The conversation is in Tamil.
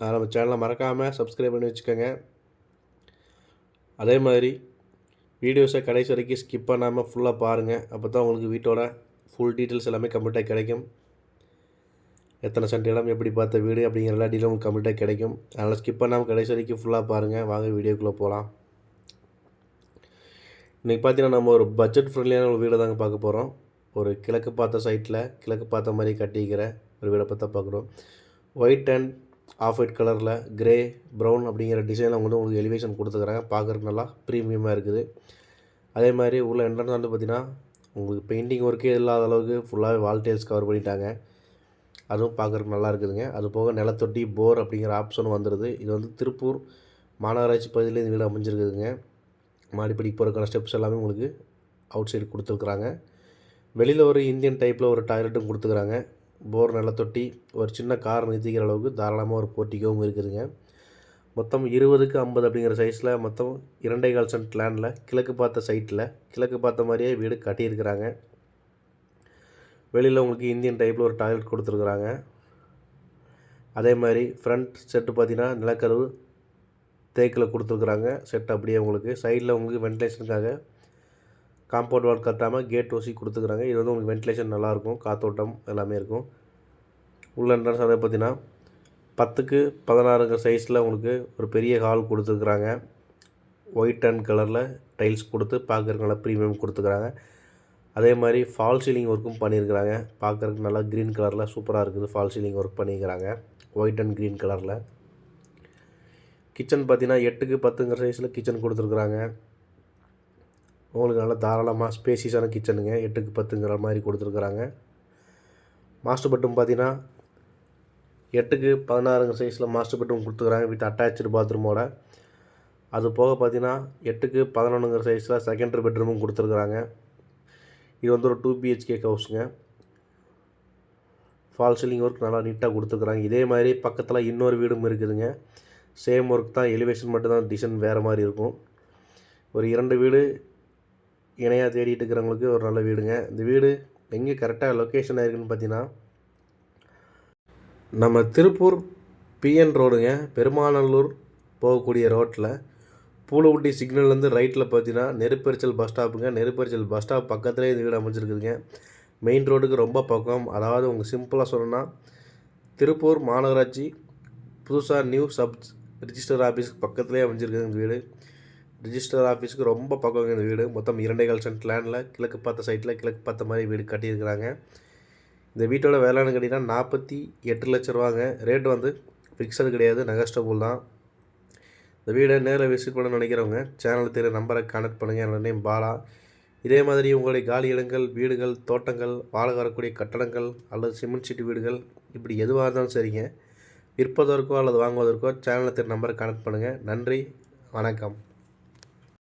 நம்ம சேனலை மறக்காமல் சப்ஸ்கிரைப் பண்ணி வச்சுக்கோங்க. அதே மாதிரி வீடியோஸை கடைசி வரைக்கும் ஸ்கிப் பண்ணாமல் ஃபுல்லாக பாருங்கள் அப்போ தான் உங்களுக்கு வீட்டோட ஃபுல் டீட்டெயில்ஸ் எல்லாமே கம்ப்ளீட்டாக கிடைக்கும். எத்தனை சென்ட் இடம் எப்படி பார்த்த வீடு அப்படிங்கிற எல்லா டீட்டெயிலும் உங்களுக்கு கம்ப்ளீட்டாக கிடைக்கும். அதனால் ஸ்கிப் பண்ணாமல் கடைசி வரைக்கும் ஃபுல்லாக பாருங்கள் வாங்க வீடியோக்குள்ளே போகலாம் இன்றைக்கி பார்த்தீங்கன்னா நம்ம ஒரு பட்ஜெட் ஃப்ரெண்ட்லியான ஒரு வீடை தாங்க பார்க்க போகிறோம் ஒரு கிழக்கு பார்த்த சைட்டில் கிழக்கு பார்த்த மாதிரி கட்டிக்கிற ஒரு வீடை பார்த்தா பார்க்குறோம். ஒயிட் அண்ட் ஆஃப் ஒயிட் கலரில் கிரே ப்ரௌன் அப்படிங்கிற டிசைனில் வந்து உங்களுக்கு எலிவேஷன் கொடுத்துக்கிறாங்க பார்க்குறதுக்கு நல்லா ப்ரீமியமாக இருக்குது. அதே மாதிரி உள்ள என்ட்ரன்ஸ் வந்து பார்த்திங்கன்னா உங்களுக்கு பெயிண்டிங் ஒர்க்கே இல்லாத அளவுக்கு ஃபுல்லாகவே வால்டேல்ஸ் கவர் பண்ணிட்டாங்க. அதுவும் பார்க்குறதுக்கு நல்லா இருக்குதுங்க. அது போக நிலத்தொட்டி போர் அப்படிங்கிற ஆப்ஷன் வந்துடுது இது வந்து திருப்பூர் மாநகராட்சி பகுதியில் இந்த வீடு அமைஞ்சிருக்குதுங்க. மாடிப்படி போகிறதுக்கான ஸ்டெப்ஸ் எல்லாமே உங்களுக்கு அவுட் சைடு கொடுத்துருக்குறாங்க. வெளியில் ஒரு இந்தியன் டைப்பில் ஒரு டாய்லெட்டும் கொடுத்துக்கிறாங்க போர் நிலத்தொட்டி ஒரு சின்ன கார் நிறுத்திக்கிற அளவுக்கு தாராளமாக ஒரு போர்ட்டிக்கவும் இருக்குதுங்க. மொத்தம் இருபதுக்கு ஐம்பது அப்படிங்கிற சைஸில் மொத்தம் இரண்டே கால் சென்ட் லேண்டில் கிழக்கு பார்த்த சைட்டில் கிழக்கு பார்த்த மாதிரியே வீடு கட்டியிருக்கிறாங்க. வெளியில் உங்களுக்கு இந்தியன் டைப்பில் ஒரு டாய்லெட் கொடுத்துருக்குறாங்க. அதே மாதிரி ஃப்ரண்ட் செட்டு பார்த்தீங்கன்னா நிலக்கதவு தேக்கில் கொடுத்துருக்குறாங்க. செட் அப்படியே உங்களுக்கு சைடில் உங்களுக்கு வென்டிலேஷனுக்காக காம்பவுண்ட் வால் கட்டாமல் கேட் ஓசி கொடுத்துக்குறாங்க. இது வந்து உங்களுக்கு வென்டிலேஷன் நல்லாயிருக்கும். காத்தோட்டம் எல்லாமே இருக்கும். உள்ள என்ட்ரன்ஸ் அதை பார்த்தீங்கன்னா பத்துக்கு பதினாறுங்கிற சைஸில் உங்களுக்கு ஒரு பெரிய ஹால் கொடுத்துருக்குறாங்க. ஒயிட் அண்ட் கலரில் டைல்ஸ் கொடுத்து பார்க்குறதுக்கு நல்லா ப்ரீமியம் கொடுத்துக்கிறாங்க. அதே மாதிரி ஃபால் சீலிங் ஒர்க்கும் பண்ணியிருக்கிறாங்க. பார்க்குறதுக்கு நல்லா க்ரீன் கலரில் சூப்பராக இருக்குது. ஃபால் சீலிங் ஒர்க் பண்ணியிருக்கிறாங்க ஒயிட் அண்ட் க்ரீன் கலரில் கிச்சன் பார்த்தீங்கன்னா எட்டுக்கு பத்துங்கிற சைஸில் கிச்சன் கொடுத்துருக்குறாங்க. உங்களுக்கு நல்லா தாராளமாக ஸ்பேசியஸான கிச்சனுங்க எட்டுக்கு பத்துங்கிற மாதிரி கொடுத்துருக்குறாங்க. மாஸ்டர் பெட்ரூம் பார்த்தீங்கன்னா எட்டுக்கு பதினாறுங்க சைஸில் மாஸ்டர் பெட்ரூம் கொடுத்துருக்குறாங்க வித் அட்டாச்சு பாத்ரூமோட அது போக பார்த்தீங்கன்னா எட்டுக்கு பதினொன்றுங்கிற சைஸில் செகண்டரி பெட்ரூமும் கொடுத்துருக்குறாங்க. இது வந்து ஒரு டூ பிஹெச்கே ஹவுஸுங்க ஃபால் சீலிங் ஒர்க் நல்லா நீட்டாக கொடுத்துருக்குறாங்க. இதே மாதிரி பக்கத்தில் இன்னொரு வீடும் இருக்குதுங்க. சேம் ஒர்க் தான் எலிவேஷன் மட்டும்தான் டிசைன் வேறு மாதிரி இருக்கும். ஒரு இரண்டு வீடு இணையாக தேடிட்டு இருக்கிறவங்களுக்கு ஒரு நல்ல வீடுங்க. இந்த வீடு எங்கே கரெக்டாக லொக்கேஷன் ஆயிருக்குன்னு பார்த்தீங்கன்னா நம்ம திருப்பூர் பிஎன் ரோடுங்க பெருமாநல்லூர் போகக்கூடிய ரோட்டில் பூலவுட்டி சிக்னல்லேருந்து ரைட்டில் பார்த்தீங்கன்னா நெருப்பரிச்சல் பஸ் ஸ்டாப்புங்க நெருப்பரிச்சல் பஸ் ஸ்டாப் பக்கத்துலேயே இந்த வீடு அமைச்சிருக்குதுங்க மெயின் ரோடுக்கு ரொம்ப பக்கம். அதாவது உங்கள் சிம்பிளாக சொல்லணும்னா திருப்பூர் மாநகராட்சி புதுசாக நியூ சப் ரிஜிஸ்டர் ஆஃபீஸ்க்கு பக்கத்துலேயே அமைஞ்சிருக்குது இந்த வீடு. ரிஜிஸ்டர் ஆஃபீஸுக்கு ரொம்ப பக்கம் இந்த வீடு. மொத்தம் இரண்டைகள் சென்ட் லேண்டில் கிழக்கு பார்த்த சைட்டில் கிழக்கு பார்த்த மாதிரி வீடு கட்டியிருக்கிறாங்க. இந்த வீட்டோட வேளாண் கட்டினா நாற்பத்தி எட்டு லட்ச ரூபாங்க. ரேட் வந்து ஃபிக்ஸடு கிடையாது நெகஸ்டபுள் தான். இந்த வீடை நேரில் விசிட் பண்ண நினைக்கிறவங்க சேனல் தெரிய நம்பரை கனெக்ட் பண்ணுங்கள் என்னோட நேம் பாலா. இதே மாதிரி உங்களுடைய காலி இடங்கள் வீடுகள் தோட்டங்கள் வாழ வரக்கூடிய கட்டடங்கள் அல்லது சிமெண்ட் சீட்டு வீடுகள் இப்படி எதுவாக இருந்தாலும் சரிங்க. விற்பதற்கோ அல்லது வாங்குவதற்கோ சேனலை தெரிய நம்பரை கனெக்ட் பண்ணுங்கள் நன்றி வணக்கம்.